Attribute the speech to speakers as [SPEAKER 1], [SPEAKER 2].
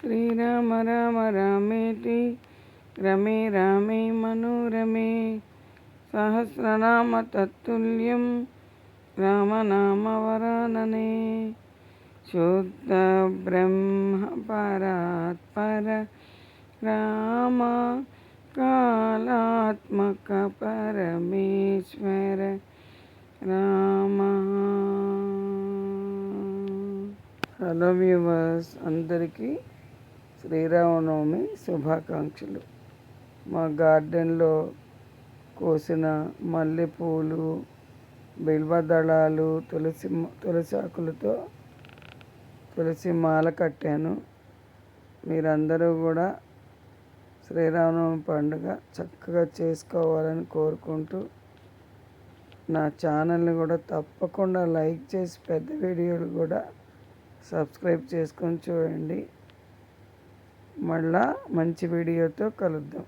[SPEAKER 1] శ్రీరామ రామ రామేటి రమే రామే మనోరమే సహస్రనామ తత్తుల్యం రామనామవరాననే శుద్ధ బ్రహ్మ పరాత్పర రామ కాళాత్మక పరమేశ్వర రామ. హలో వ్యూవర్స్ అందరికీ శ్రీరామనవమి శుభాకాంక్షలు. మా గార్డెన్లో కోసిన మల్లెపూలు బిల్వదళాలు తులసి తులసి ఆకులతో తులసి మాల కట్టాను. మీరందరూ కూడా శ్రీరామనవమి పండుగ చక్కగా చేసుకోవాలని కోరుకుంటూ నా ఛానల్ని కూడా తప్పకుండా లైక్ చేసి పెద్ద వీడియోలు కూడా సబ్స్క్రైబ్ చేసుకొని చూడండి. మళ్ళా మంచి వీడియోతో కలుద్దాం.